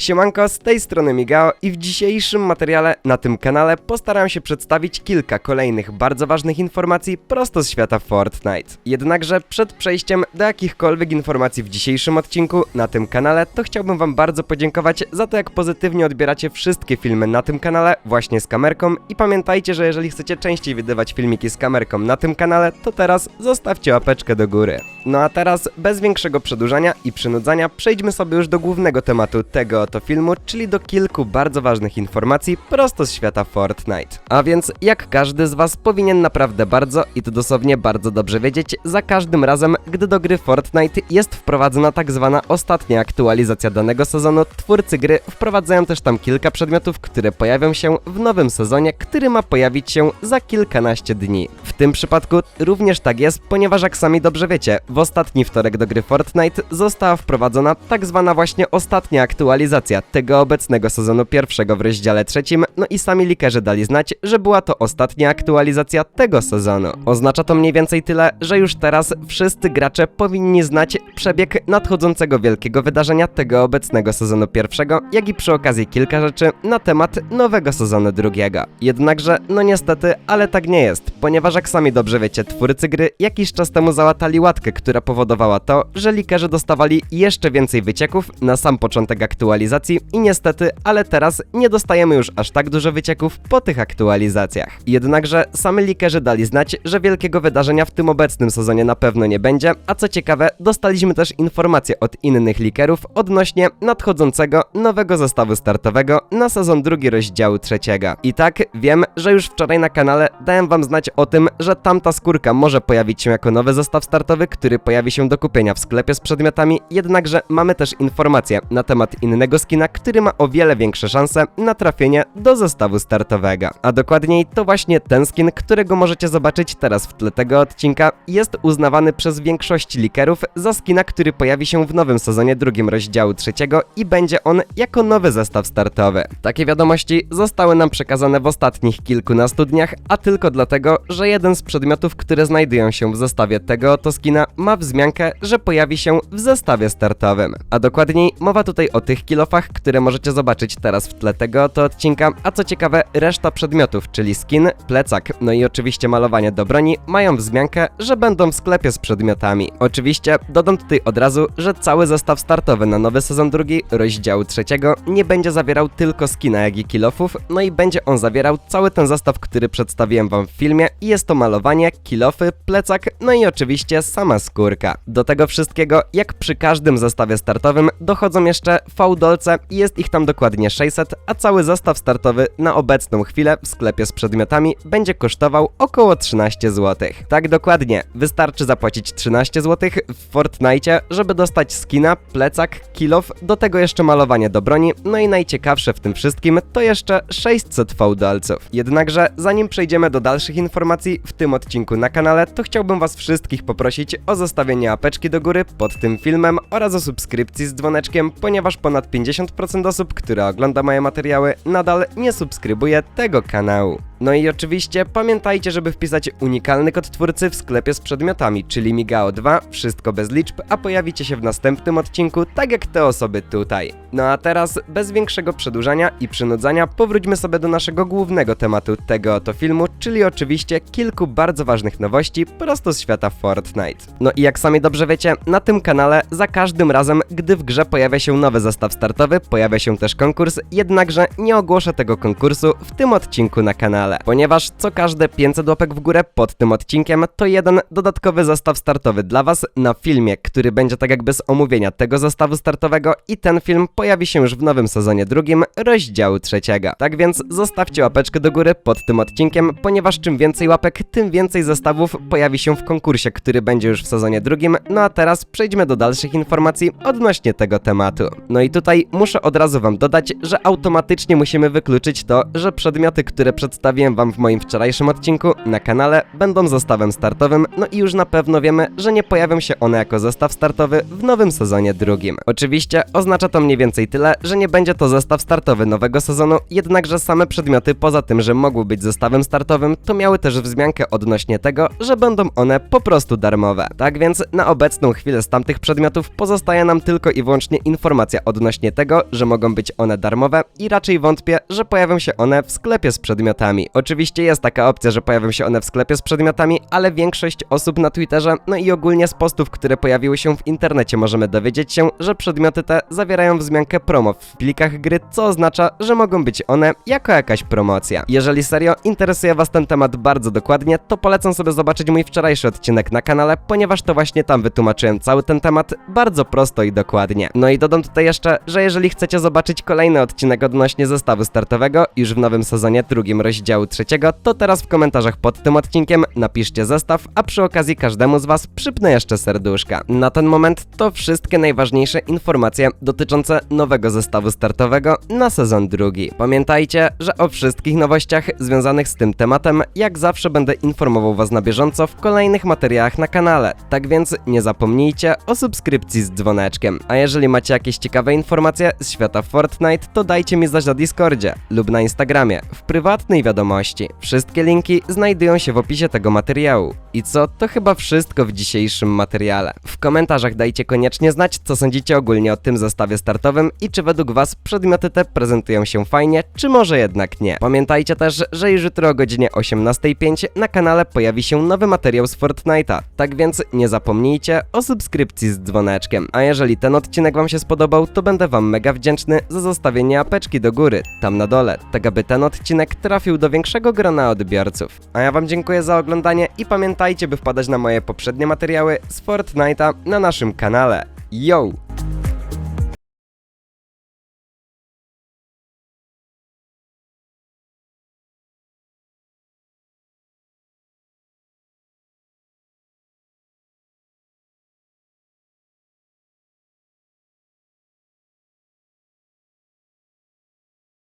Siemanko, z tej strony Migao i w dzisiejszym materiale na tym kanale postaram się przedstawić kilka kolejnych bardzo ważnych informacji prosto z świata Fortnite. Jednakże przed przejściem do jakichkolwiek informacji w dzisiejszym odcinku na tym kanale, to chciałbym wam bardzo podziękować za to jak pozytywnie odbieracie wszystkie filmy na tym kanale właśnie z kamerką i pamiętajcie, że jeżeli chcecie częściej wydawać filmiki z kamerką na tym kanale, to teraz zostawcie łapeczkę do góry. No a teraz bez większego przedłużania i przynudzania przejdźmy sobie już do głównego tematu tego oto filmu, czyli do kilku bardzo ważnych informacji prosto z świata Fortnite. A więc jak każdy z was powinien naprawdę bardzo i to dosłownie bardzo dobrze wiedzieć, za każdym razem, gdy do gry Fortnite jest wprowadzona tak zwana ostatnia aktualizacja danego sezonu, twórcy gry wprowadzają też tam kilka przedmiotów, które pojawią się w nowym sezonie, który ma pojawić się za kilkanaście dni. W tym przypadku również tak jest, ponieważ jak sami dobrze wiecie, w ostatni wtorek do gry Fortnite została wprowadzona tak zwana właśnie ostatnia aktualizacja tego obecnego sezonu pierwszego w rozdziale trzecim, no i sami likerzy dali znać, że była to ostatnia aktualizacja tego sezonu. Oznacza to mniej więcej tyle, że już teraz wszyscy gracze powinni znać przebieg nadchodzącego wielkiego wydarzenia tego obecnego sezonu pierwszego, jak i przy okazji kilka rzeczy na temat nowego sezonu drugiego. Jednakże, no niestety, ale tak nie jest, ponieważ jak sami dobrze wiecie, twórcy gry jakiś czas temu załatali łatkę, która powodowała to, że likerzy dostawali jeszcze więcej wycieków na sam początek aktualizacji i niestety, ale teraz nie dostajemy już aż tak dużo wycieków po tych aktualizacjach. Jednakże sami likerzy dali znać, że wielkiego wydarzenia w tym obecnym sezonie na pewno nie będzie, a co ciekawe, dostaliśmy też informacje od innych likerów odnośnie nadchodzącego nowego zestawu startowego na sezon drugi rozdziału trzeciego. I tak, wiem, że już wczoraj na kanale dałem wam znać o tym, że tamta skórka może pojawić się jako nowy zestaw startowy, który pojawi się do kupienia w sklepie z przedmiotami, jednakże mamy też informacje na temat innego skina, który ma o wiele większe szanse na trafienie do zestawu startowego. A dokładniej to właśnie ten skin, którego możecie zobaczyć teraz w tle tego odcinka, jest uznawany przez większość likerów za skina, który pojawi się w nowym sezonie drugim rozdziału trzeciego i będzie on jako nowy zestaw startowy. Takie wiadomości zostały nam przekazane w ostatnich kilkunastu dniach, a tylko dlatego, że jeden z przedmiotów, które znajdują się w zestawie tego oto skina ma wzmiankę, że pojawi się w zestawie startowym. A dokładniej mowa tutaj o tych kilofach, które możecie zobaczyć teraz w tle tego oto odcinka, a co ciekawe reszta przedmiotów, czyli skin, plecak, no i oczywiście malowanie do broni mają wzmiankę, że będą w sklepie z przedmiotami. Oczywiście dodam tutaj od razu, że cały zestaw startowy na nowy sezon drugi rozdziału trzeciego nie będzie zawierał tylko skina jak i kilofów, no i będzie on zawierał cały ten zestaw, który przedstawiłem wam w filmie i jest to malowanie, kilofy, plecak, no i oczywiście sama skórka. Do tego wszystkiego, jak przy każdym zestawie startowym, dochodzą jeszcze i jest ich tam dokładnie 600, a cały zestaw startowy na obecną chwilę w sklepie z przedmiotami będzie kosztował około 13 zł. Tak dokładnie, wystarczy zapłacić 13 zł w Fortnite, żeby dostać skina, plecak, kilof, do tego jeszcze malowanie do broni, no i najciekawsze w tym wszystkim to jeszcze 600 fałdolców. Jednakże zanim przejdziemy do dalszych informacji w tym odcinku na kanale, to chciałbym was wszystkich poprosić o zostawienie apeczki do góry pod tym filmem oraz o subskrypcji z dzwoneczkiem, ponieważ ponad 50% osób, które ogląda moje materiały, nadal nie subskrybuje tego kanału. No i oczywiście pamiętajcie, żeby wpisać unikalny kod twórcy w sklepie z przedmiotami, czyli Migao2, wszystko bez liczb, a pojawicie się w następnym odcinku, tak jak te osoby tutaj. No a teraz, bez większego przedłużania i przynudzania, powróćmy sobie do naszego głównego tematu tego oto filmu, czyli oczywiście kilku bardzo ważnych nowości prosto z świata Fortnite. No i jak sami dobrze wiecie, na tym kanale za każdym razem, gdy w grze pojawia się nowy zestaw startowy, pojawia się też konkurs, jednakże nie ogłoszę tego konkursu w tym odcinku na kanale, ponieważ co każde 500 łapek w górę pod tym odcinkiem to jeden dodatkowy zestaw startowy dla Was na filmie, który będzie tak jakby z omówienia tego zestawu startowego i ten film pojawi się już w nowym sezonie drugim rozdziału trzeciego. Tak więc zostawcie łapeczkę do góry pod tym odcinkiem, ponieważ czym więcej łapek, tym więcej zestawów pojawi się w konkursie, który będzie już w sezonie drugim. No a teraz przejdźmy do dalszych informacji odnośnie tego tematu. No i tutaj muszę od razu Wam dodać, że automatycznie musimy wykluczyć to, że przedmioty, które przedstawię przedstawiłem wam w moim wczorajszym odcinku na kanale, będą zestawem startowym, no i już na pewno wiemy, że nie pojawią się one jako zestaw startowy w nowym sezonie drugim. Oczywiście oznacza to mniej więcej tyle, że nie będzie to zestaw startowy nowego sezonu, jednakże same przedmioty poza tym, że mogły być zestawem startowym, to miały też wzmiankę odnośnie tego, że będą one po prostu darmowe. Tak więc na obecną chwilę z tamtych przedmiotów pozostaje nam tylko i wyłącznie informacja odnośnie tego, że mogą być one darmowe i raczej wątpię, że pojawią się one w sklepie z przedmiotami. Oczywiście jest taka opcja, że pojawią się one w sklepie z przedmiotami, ale większość osób na Twitterze, no i ogólnie z postów, które pojawiły się w internecie możemy dowiedzieć się, że przedmioty te zawierają wzmiankę promo w plikach gry, co oznacza, że mogą być one jako jakaś promocja. Jeżeli serio interesuje Was ten temat bardzo dokładnie, to polecam sobie zobaczyć mój wczorajszy odcinek na kanale, ponieważ to właśnie tam wytłumaczyłem cały ten temat bardzo prosto i dokładnie. No i dodam tutaj jeszcze, że jeżeli chcecie zobaczyć kolejny odcinek odnośnie zestawu startowego już w nowym sezonie drugim rozdziału trzeciego, to teraz w komentarzach pod tym odcinkiem napiszcie zestaw, a przy okazji każdemu z Was przypnę jeszcze serduszka. Na ten moment to wszystkie najważniejsze informacje dotyczące nowego zestawu startowego na sezon drugi. Pamiętajcie, że o wszystkich nowościach związanych z tym tematem jak zawsze będę informował Was na bieżąco w kolejnych materiałach na kanale, tak więc nie zapomnijcie o subskrypcji z dzwoneczkiem. A jeżeli macie jakieś ciekawe informacje z świata Fortnite, to dajcie mi znać na Discordzie lub na Instagramie w prywatnej wiadomości. Wszystkie linki znajdują się w opisie tego materiału. I co, to chyba wszystko w dzisiejszym materiale. W komentarzach dajcie koniecznie znać, co sądzicie ogólnie o tym zestawie startowym i czy według Was przedmioty te prezentują się fajnie, czy może jednak nie. Pamiętajcie też, że już jutro o godzinie 18.05 na kanale pojawi się nowy materiał z Fortnite'a, tak więc nie zapomnijcie o subskrypcji z dzwoneczkiem. A jeżeli ten odcinek Wam się spodobał, to będę Wam mega wdzięczny za zostawienie apeczki do góry, tam na dole, tak aby ten odcinek trafił do większego grona odbiorców. A ja Wam dziękuję za oglądanie i pamiętajcie, by wpadać na moje poprzednie materiały z Fortnite'a na naszym kanale. Yo!